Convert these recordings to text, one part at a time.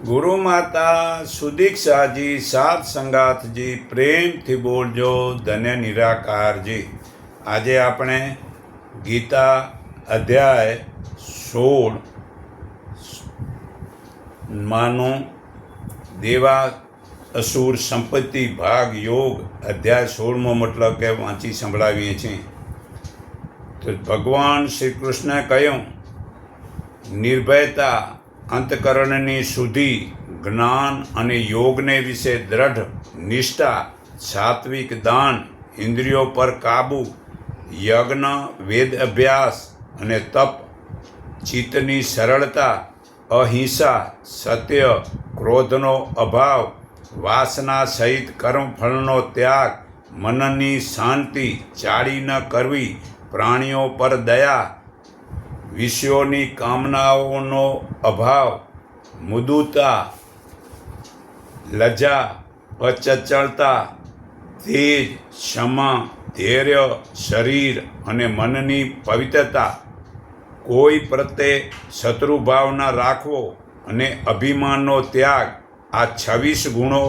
ગુરુ માતા સુદીક્ષાજી સાત સંગાથજી પ્રેમથી બોલજો ધન્ય નિરાકારજી આજે આપણે ગીતા અધ્યાય સોળ માનું દેવા અસુર સંપત્તિ ભાગ યોગ અધ્યાય સોળમો મતલબ કે વાંચી સંભળાવીએ છીએ તો ભગવાન શ્રી કૃષ્ણે કહ્યું નિર્ભયતા અંતકરણની શુદ્ધિ, જ્ઞાન અને યોગને વિશે દ્રઢ નિષ્ઠા, સાત્વિક દાન, ઇન્દ્રિયો પર કાબુ, યજ્ઞ, વેદ અભ્યાસ અને તપ, ચિત્તની સરળતા, અહિંસા, સત્ય, ક્રોધનો અભાવ, વાસના સહિત કર્મફળનો ત્યાગ, મનની શાંતિ, ચાળી ન કરવી, પ્રાણીઓ પર દયા વિષયોની કામનાઓનો અભાવ, મુદુતા, લજા, અચચળતા, તેજ, ક્ષમા, ધૈર્ય, શરીર અને મનની પવિત્રતા, કોઈ પ્રત્યે શત્રુભાવના રાખવો અને અભિમાનનો ત્યાગ, આ છવ્વીસ ગુણો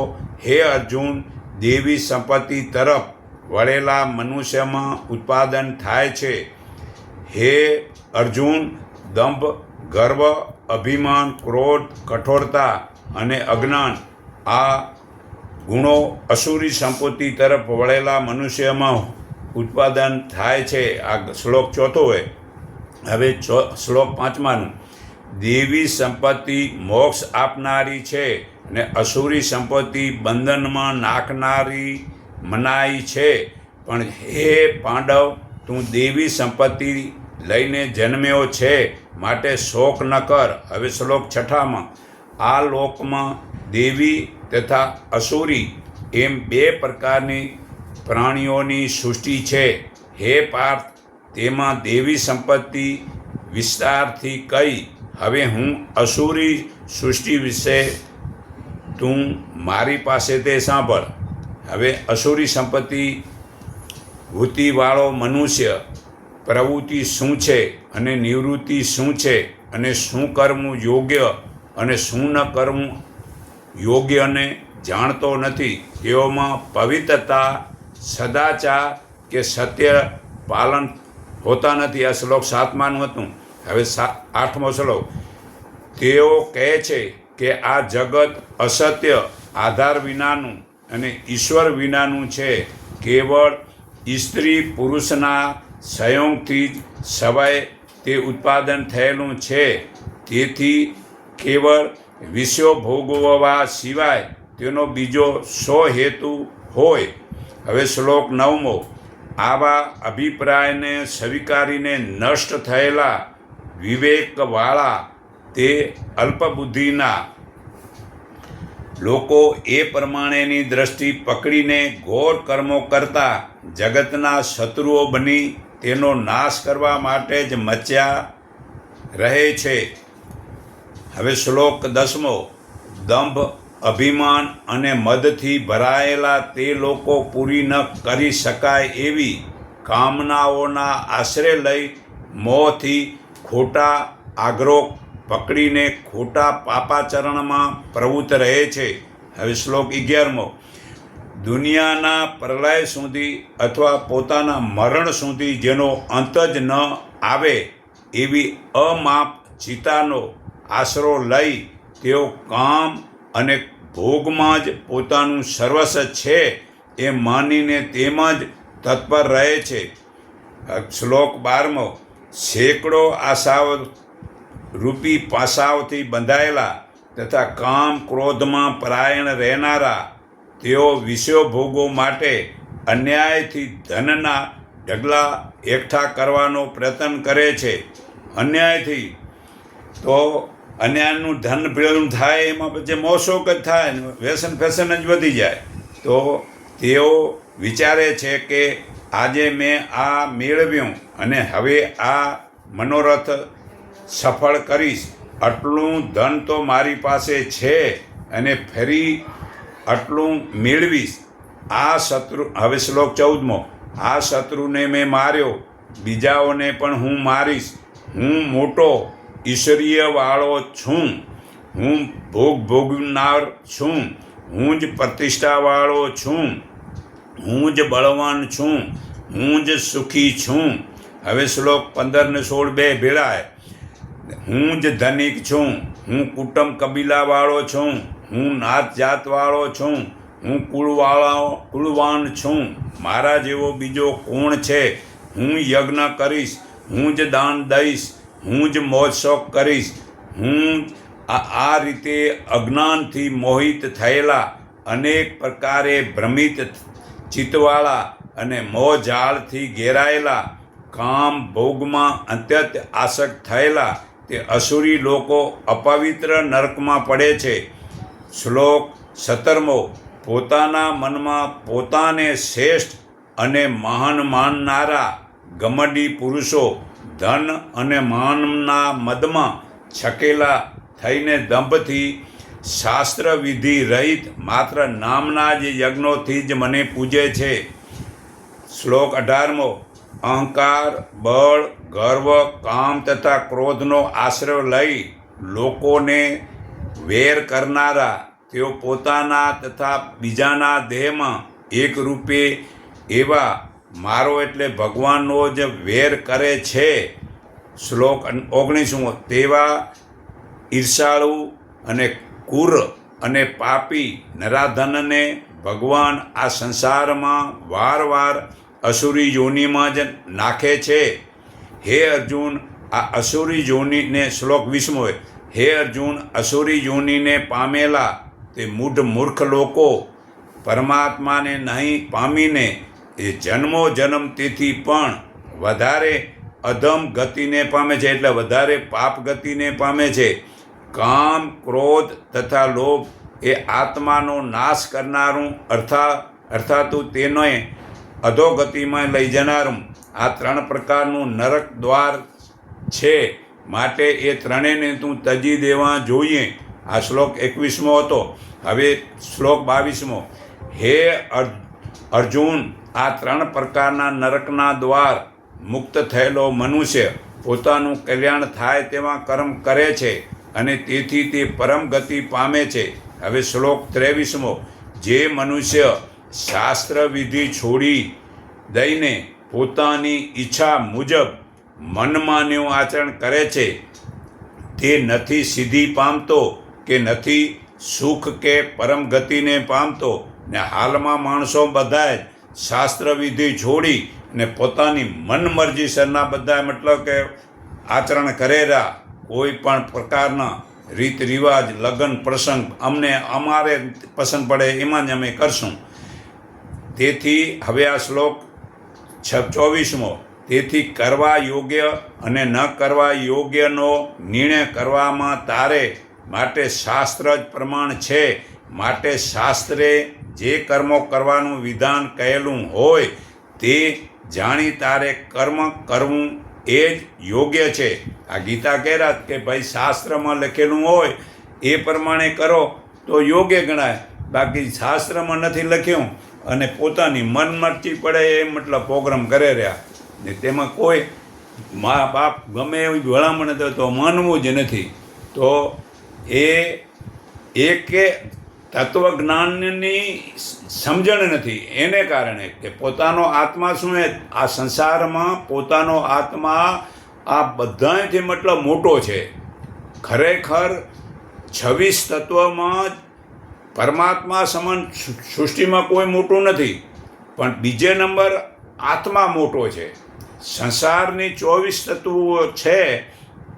હે અર્જુન, દેવી સંપત્તિ તરફ વળેલા મનુષ્યમાં ઉત્પાદન થાય છે. હે અર્જુન, દંભ, ગર્વ, અભિમાન, ક્રોધ, કઠોરતા અને અજ્ઞાન આ ગુણો અસુરી સંપત્તિ તરફ વળેલા મનુષ્યમાં ઉત્પાદન થાય છે. આ શ્લોક ચોથો હોય. હવે શ્લોક પાંચમાનું. દેવી સંપત્તિ મોક્ષ આપનારી છે અને અસુરી સંપત્તિ બંધનમાં નાખનારી મનાઈ છે. પણ હે પાંડવ, તું દેવી સંપત્તિ લઈને જન્મ્યો છે. માટે શોક ન કર. હવે શ્લોક છઠ્ઠામાં, આ લોકમાં દેવી તથા અસુરી એમ બે પ્રકારની પ્રાણીઓની સૃષ્ટિ છે. હે પાર્થ, તેમાં દેવી સંપત્તિ વિસ્તારથી કહી હવે હું અસુરી સૃષ્ટિ વિશે તું મારી પાસે તે સાંભળ. હવે અસુરી સંપત્તિ વૃત્તિવાળો મનુષ્ય પ્રવૃત્તિ શું છે અને નિવૃત્તિ શું છે અને શું કરવું યોગ્ય અને શું ન કરવું યોગ્યને જાણતો નથી તેઓમાં પવિત્રતા, સદાચાર કે સત્ય પાલન હોતા નથી. આ શ્લોક સાતમાનું હતું. હવે આઠમો શ્લોક. તેઓ કહે છે કે આ જગત અસત્ય, આધાર વિનાનું અને ઈશ્વર વિનાનું છે. કેવળ સ્ત્રી પુરુષના સંયોગથી જ સવાય તે ઉત્પાદન થયેલું છે. તેથી કેવળ વિષયો ભોગવવા સિવાય તેનો બીજો સો હેતુ હોય. હવે શ્લોક નવમો. આવા અભિપ્રાયને સ્વીકારીને નષ્ટ થયેલા વિવેકવાળા તે અલ્પબુદ્ધિના લોકો એ પ્રમાણેની દ્રષ્ટિ પકડીને ઘોર કર્મો કરતા જગતના શત્રુઓ બની તેનો નાશ કરવા માટે જ મચ્યા રહે છે. હવે શ્લોક દસમો. દંભ, અભિમાન અને મદથી ભરાયેલા તે લોકો પૂરી ન કરી શકાય એવી કામનાઓના આશરે લઈ મોંથી ખોટા આગ્રો પકડીને ખોટા પાપાચરણમાં પ્રવૃત્ત રહે છે. હવે શ્લોક અગિયારમો. દુનિયાના પ્રલય સુધી અથવા પોતાના મરણ સુધી જેનો અંત જ ન આવે એવી અમાપ ચિતાનો આશરો લઈ તેઓ કામ અને ભોગમાં જ પોતાનું સર્વસ્વ છે એ માનીને તેમાં જ તત્પર રહે છે. શ્લોક બારમો, સેંકડો આશાઓ રૂપી પાસાઓથી બંધાયેલા તથા કામ ક્રોધમાં પરાયણ રહેનારા તેઓ વિષયો ભોગો માટે અન્યાયથી ધનના ઢગલા એકઠા કરવાનો પ્રયત્ન કરે છે. અન્યાયથી તો અન્યાયનું ધન ભેળું થાય, એમાં પછી મોશોક જ થાય વ્યસન ફેશન જ વધી જાય. તો તેઓ વિચારે છે કે આજે મેં આ મેળવ્યું અને હવે આ મનોરથ સફળ કરીશ. આટલું ધન તો મારી પાસે છે અને ફરી આટલું મેળવીશ. આ શત્રુ, હવે શ્લોક ચૌદમો. આ શત્રુને મેં માર્યો, બીજાઓને પણ હું મારીશ. હું મોટો ઈશ્વરીયવાળો છું. હું ભોગ ભોગનાર છું. હું જ પ્રતિષ્ઠાવાળો છું. હું જ બળવાન છું. હું જ સુખી છું. હવે શ્લોક પંદર ને સોળ બે ભેળાય. હું જ ધનિક છું. હું કુટુંબ કબીલાવાળો છું. હું નાત જાતવાળો છું. હું કુળવાળાઓ કુળવાન છું. મારા જેવો બીજો કોણ છે? હું યજ્ઞ કરીશ, હું જ દાન દઈશ, હું જ મોજ શોખ કરીશ. હું આ રીતે અજ્ઞાનથી મોહિત થયેલા અનેક પ્રકારે ભ્રમિત ચિત્તવાળા અને મોજાળથી ઘેરાયેલા, કામ ભોગમાં અત્યંત આસક્ત થયેલા તે અસુરી લોકો અપવિત્ર નરકમાં પડે છે. શ્લોક સત્તરમો, પોતાના મનમાં પોતાને શ્રેષ્ઠ અને મહાન માનનારા ગમડી પુરુષો ધન અને માનના મદમાં છકેલા થઈને દંભથી શાસ્ત્ર વિધિ રહિત માત્ર નામના જ યજ્ઞોથી જ મને પૂજે છે. શ્લોક અઢારમો, અહંકાર, બળ, ગર્વ, કામ તથા ક્રોધનો આશ્રય લઈ લોકોને વેર કરનારા, તેઓ પોતાના તથા બીજાના દેહમાં એક રૂપે એવા મારો એટલે ભગવાનનો જ વેર કરે છે. શ્લોક ઓગણીસમો, તેવા ઈર્ષાળુ અને કુર અને પાપી નરાધનને ભગવાન આ સંસારમાં વારવાર અસુરી યોનિમાં જ નાખે છે. હે અર્જુન, આ અસુરી યોનિને શ્લોક વીસમો હે અર્જુન અસુરી જૂનીને પામેલા તે મૂઢ મૂર્ખ લોકો પરમાત્માને નહીં પામીને એ જન્મો જન્મ તેથી પણ વધારે અધમ ગતિને પામે છે, એટલે વધારે પાપ ગતિને પામે છે. કામ, ક્રોધ તથા લોભ એ આત્માનો નાશ કરનારું અર્થા, અર્થાતું તેને અધોગતિમાં લઈ જનારું આ ત્રણ પ્રકારનું નરક દ્વાર છે. માટે એ ત્રણેયને તું તજી દેવા જોઈએ. આ શ્લોક એકવીસમો હતો. હવે શ્લોક બાવીસમો. હે અર્- અર્જુન, આ ત્રણ પ્રકારના નરકના દ્વાર મુક્ત થયેલો મનુષ્ય પોતાનું કલ્યાણ થાય તેવા કર્મ કરે છે અને તેથી તે પરમ ગતિ પામે છે. હવે શ્લોક ત્રેવીસમો. જે મનુષ્ય શાસ્ત્ર વિધિ છોડી દઈને પોતાની ઈચ્છા મુજબ મનમાન્યું આચરણ કરે છે, તે નથી સિદ્ધિ પામતો કે નથી સુખ કે પરમ ગતિને પામતો. ને હાલમાં માણસો બધા જ શાસ્ત્ર વિધિ છોડી ને પોતાની મનમરજી સરના બધા મતલબ કે આચરણ કરેલા કોઈ પણ પ્રકારના રીત રિવાજ, લગ્ન, પ્રસંગ અમને અમારે પસંદ પડે એમાં જ અમે કરશું. તેથી હવે આ શ્લોક છ ચોવીસમો તેથી કરવા યોગ્ય અને ન કરવા યોગ્યનો નિર્ણય કરવામાં તારે માટે શાસ્ત્ર જ પ્રમાણ છે. માટે શાસ્ત્રે જે કર્મો કરવાનું વિધાન કહેલું હોય તે જાણી તારે કર્મ કરવું એ જ યોગ્ય છે. આ ગીતા કહેરા કે ભાઈ શાસ્ત્રમાં લખેલું હોય એ પ્રમાણે કરો તો યોગ્ય ગણાય. બાકી શાસ્ત્રમાં નથી લખ્યું અને પોતાની મનમરચી પડે એ મતલબ પ્રોગ્રામ કરે રહ્યા. ને તેમાં કોઈ મા બાપ ગમે એવી ભલામણ તો માનવું જ નથી. તો એ એકે તત્વજ્ઞાનની સમજણ નથી. એને કારણે કે પોતાનો આત્મા શું એ આ સંસારમાં પોતાનો આત્મા આ બધાથી મતલબ મોટો છે. ખરેખર છવ્વીસ તત્વમાં પરમાત્મા સમાન સૃષ્ટિમાં કોઈ મોટું નથી. પણ બીજે નંબર આત્મા મોટો છે. સંસારની ચોવીસ તત્વો છે,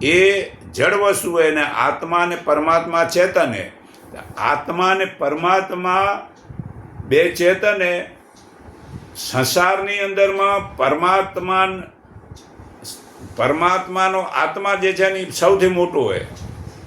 એ જળ વસ્તુ અને આત્મા અને પરમાત્મા ચેતને. આત્મા અને પરમાત્મા બે ચેતને સંસારની અંદરમાં પરમાત્મા પરમાત્માનો આત્મા જે છે ને સૌથી મોટો હોય.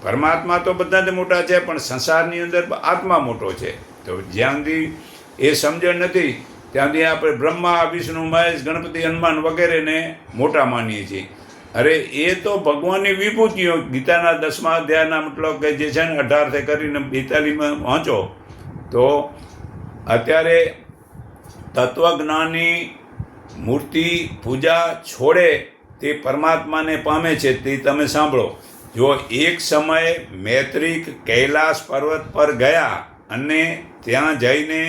પરમાત્મા તો બધાથી મોટા છે, પણ સંસારની અંદર આત્મા મોટો છે. તો જ્યાં સુધી એ સમજણ નથી ત્યાં સુધી આપણે બ્રહ્મા, વિષ્ણુ, મહેશ, ગણપતિ, હનુમાન વગેરેને મોટા માનીએ છીએ. અરે, એ તો ભગવાનની વિભૂતિઓ. ગીતાના દસમા અધ્યાયના મતલબ કે જે છે ને અઢારથી કરીને બેતાલીમાં વાંચો, તો અત્યારે તત્વજ્ઞાની મૂર્તિ પૂજા છોડે તે પરમાત્માને પામે છે તે તમે સાંભળો. જો એક સમયે મૈત્રિક કૈલાસ પર્વત પર ગયા અને ત્યાં જઈને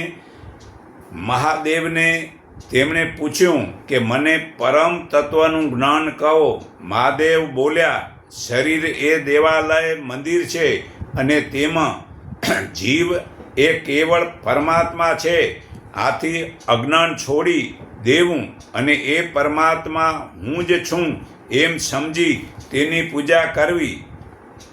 મહાદેવને તેમણે પૂછ્યું કે, મને પરમ તત્વનું જ્ઞાન કહો. મહાદેવ બોલ્યા, શરીર એ દેવાલય મંદિર છે અને તેમાં જીવ એ કેવળ પરમાત્મા છે. આથી અજ્ઞાન છોડી દેવું અને એ પરમાત્મા હું જ છું એમ સમજી તેની પૂજા કરવી.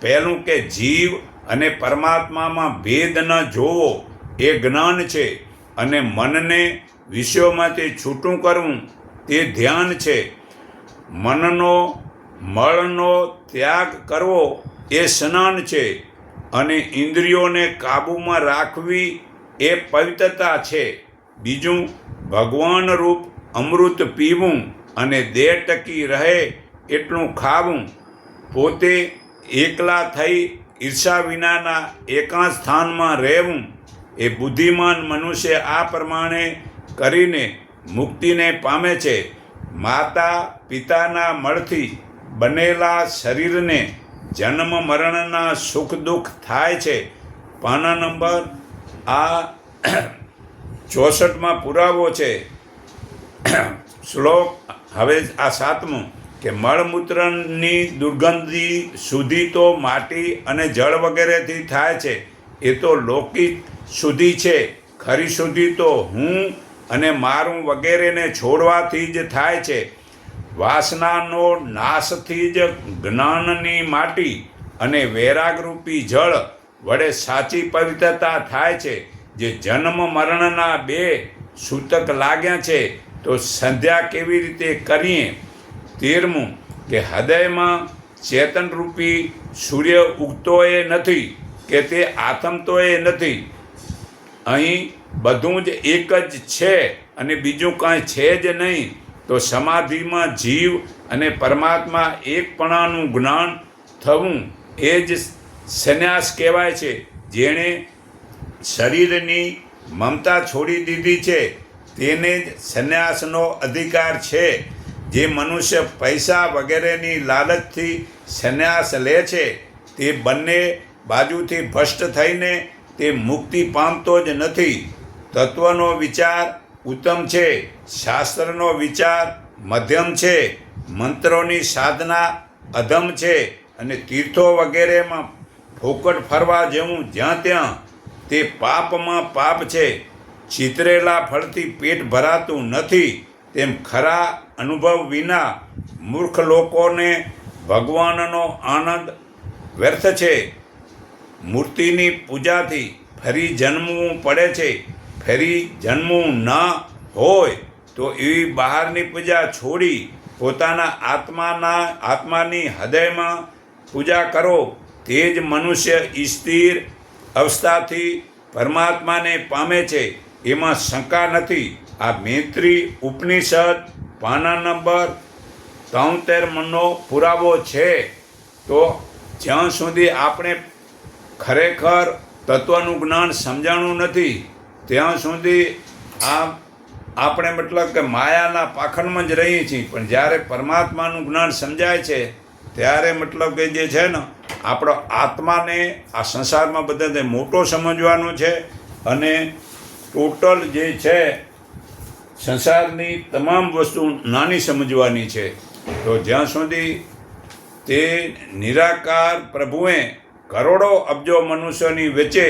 પહેલું કે, જીવ અને પરમાત્મામાં ભેદ ન જોવો, એ જ્ઞાન છે. અને મનને વિષયોમાંથી છૂટું કરવું તે ધ્યાન છે. મનનો, મળનો ત્યાગ કરવો એ સ્નાન છે અને ઇન્દ્રિયોને કાબૂમાં રાખવી એ પવિત્રતા છે. બીજું, ભગવાન રૂપ અમૃત પીવું અને દેહ ટકી રહે એટલું ખાવું. પોતે એકલા થઈ ઈર્ષા વિનાના એકાંત સ્થાનમાં રહેવું એ બુદ્ધિમાન મનુષ્ય આ પ્રમાણે કરીને મુક્તિને પામે છે. માતા પિતાના મળથી બનેલા શરીરને જન્મ મરણના સુખ દુઃખ થાય છે. પાના નંબર આ ચોસઠમાં પુરાવો છે. શ્લોક હવે આ સાતમું કે મળમૂત્રની દુર્ગંધી સુધી તો માટી અને જળ વગેરેથી થાય છે. એ તો લૌકિક શુદ્ધિ છે. ખરી શુદ્ધિ તો હું અને મારું વગેરેને છોડવાથી જ થાય છે. વાસનાનો નાશથી જ જ્ઞાનની માટી અને વૈરાગરૂપી જળ વડે સાચી પવિત્રતા થાય છે. જે જન્મ મરણના બે સૂતક લાગ્યા છે, તો સંધ્યા કેવી રીતે કરીએ? તેરમું, કે હૃદયમાં ચેતનરૂપી સૂર્ય ઉગતો એ નથી કે તે આથમતો એ નથી. અહીં બધું જ એક જ છે અને બીજું કાંઈ છે જ નહીં. તો સમાધિમાં જીવ અને પરમાત્મા એકપણાનું જ્ઞાન થવું એ જ સંન્યાસ કહેવાય છે. જેણે શરીરની મમતા છોડી દીધી છે, તેને જ સંન્યાસનો અધિકાર છે. જે મનુષ્ય પૈસા વગેરેની લાલચથી સંન્યાસ લે છે, તે બંને બાજુથી ભ્રષ્ટ થઈને તે મુક્તિ પામતો જ નથી. તત્વનો વિચાર ઉત્તમ છે. શાસ્ત્રનો વિચાર મધ્યમ છે. મંત્રોની સાધના અધમ છે અને તીર્થો વગેરેમાં ફોકટ ફરવા જેવું જ્યાં ત્યાં તે પાપમાં પાપ છે. ચિતરેલા ફળથી પેટ ભરાતું નથી. તેમ ખરા અનુભવ વિના મૂર્ખ લોકોને ભગવાનનો આનંદ વ્યર્થ છે. મૂર્તિની પૂજાથી ફરી જન્મવું પડે છે, ફરી જન્મવું ન હોય, તો એવી બહારની પૂજા છોડી પોતાના આત્માના, આત્માની હૃદયમાં પૂજા કરો. તે જ મનુષ્ય સ્થિર અવસ્થાથી પરમાત્માને પામે છે. એમાં શંકા નથી. આ મૈત્રી ઉપનિષદ પાના નંબર તોતેરનો પુરાવો છે. તો જ્યાં સુધી આપણે ખરેખર તત્વનું જ્ઞાન સમજાણું નથી. ત્યાં સુધી આ આપણે મતલબ કે માયાના પાખંડમાં જ રહીએ છીએ. પણ જ્યારે પરમાત્માનું જ્ઞાન સમજાય છે, ત્યારે મતલબ કે જે છે ને, આપણો આત્માને આ સંસારમાં બધાને મોટો સમજવાનો છે અને ટોટલ જે છે, સંસારની તમામ વસ્તુ નાની સમજવાની છે. તો જ્યાં સુધી તે નિરાકાર પ્રભુએ કરોડો અબજો મનુષ્યોની વચ્ચે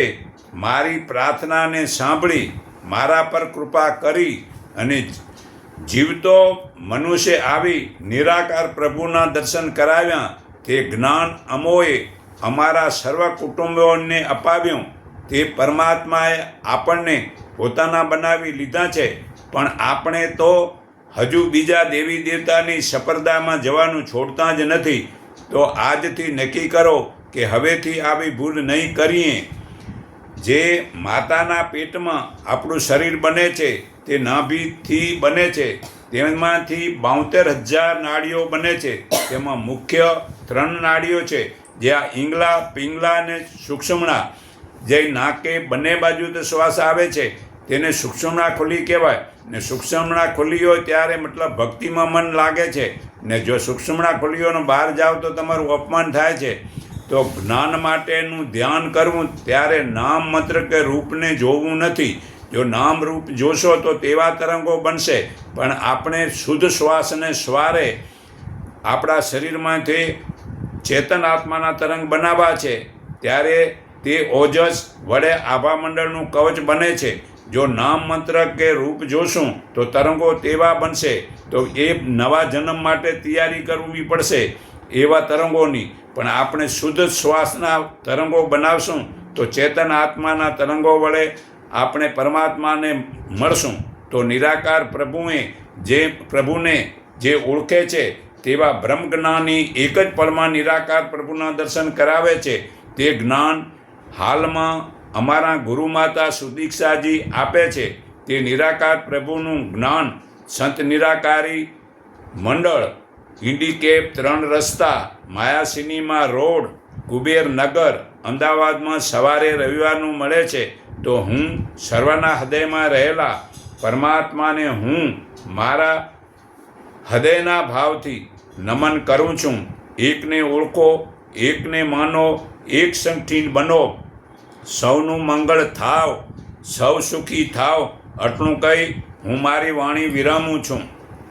મારી પ્રાર્થનાને સાંભળી, મારા પર કૃપા કરી અને જીવતો મનુષ્ય આવી નિરાકાર પ્રભુના દર્શન કરાવ્યા તે જ્ઞાન અમોએ અમારા સર્વ કુટુંબોને અપાવ્યું. તે પરમાત્માએ આપણને પોતાના બનાવી લીધા છે, પણ આપણે તો હજુ બીજા દેવી દેવતાની સપરદામાં જવાનું છોડતા જ નથી. તો આજથી નક્કી કરો કે હવેથી આવી ભૂલ નહીં કરીએ. જે માતાના પેટમાં આપણું શરીર બને છે, તે નાભીથી બને છે. તેમાંથી બાઉતેર હજાર નાળીઓ બને છે. તેમાં મુખ્ય ત્રણ નાળીઓ છે. જે આ ઈંગલા, પિંગલા અને સૂક્ષ્મણા જે નાકે બંને બાજુ તો શ્વાસ આવે છે, તેને સૂક્ષ્મણા ખુલ્લી કહેવાય. ને સૂક્ષ્મણા ખુલ્લી હોય ત્યારે મતલબ ભક્તિમાં મન લાગે છે. ને જો સૂક્ષ્મણા ખુલ્લીઓનો બહાર જાઓ તો તમારું અપમાન થાય છે. તો જ્ઞાન માટેનું ધ્યાન કરવું ત્યારે નામ મંત્ર કે રૂપને જોવું નથી. જો નામ રૂપ જોશો તો તેવા તરંગો બનશે. પણ આપણે શુદ્ધ શ્વાસને સ્વારે આપણા શરીરમાંથી ચેતન આત્માના તરંગ બનાવવા છે. ત્યારે તે ઓજસ વડે આભા મંડળનું કવચ બને છે. જો નામ મંત્ર કે રૂપ જોશું તો તરંગો તેવા બનશે. તો એ નવા જન્મ માટે તૈયારી કરવી પડશે. એવા તરંગોની પણ આપણે શુદ્ધ શ્વાસના તરંગો બનાવશું તો ચેતન આત્માના તરંગો વડે આપણે પરમાત્માને મળશું. તો નિરાકાર પ્રભુએ જે પ્રભુને જે ઓળખે છે તેવા બ્રહ્મ જ્ઞાની એક જ પળમાં નિરાકાર પ્રભુના દર્શન કરાવે છે. તે જ્ઞાન હાલમાં અમારા ગુરુમાતા સુદીક્ષાજી આપે છે. તે નિરાકાર પ્રભુનું જ્ઞાન સંત નિરાકારી મંડળ હિન્ડીકેપ ત્રણ રસ્તા માયા સિનેમા રોડ, કુબેર નગર, અમદાવાદમાં સવારે રવિવારનું મળે છે તો હું સર્વના હૃદયમાં રહેલા પરમાત્માને હું મારા હૃદયના ભાવથી નમન કરું છું. એકને ઓળખો, એકને માનો, એક સંગઠી બનો. સૌનું મંગળ થાવ, સૌ સુખી થાવ, આટલું કહી હું મારી વાણી વિરામું છું.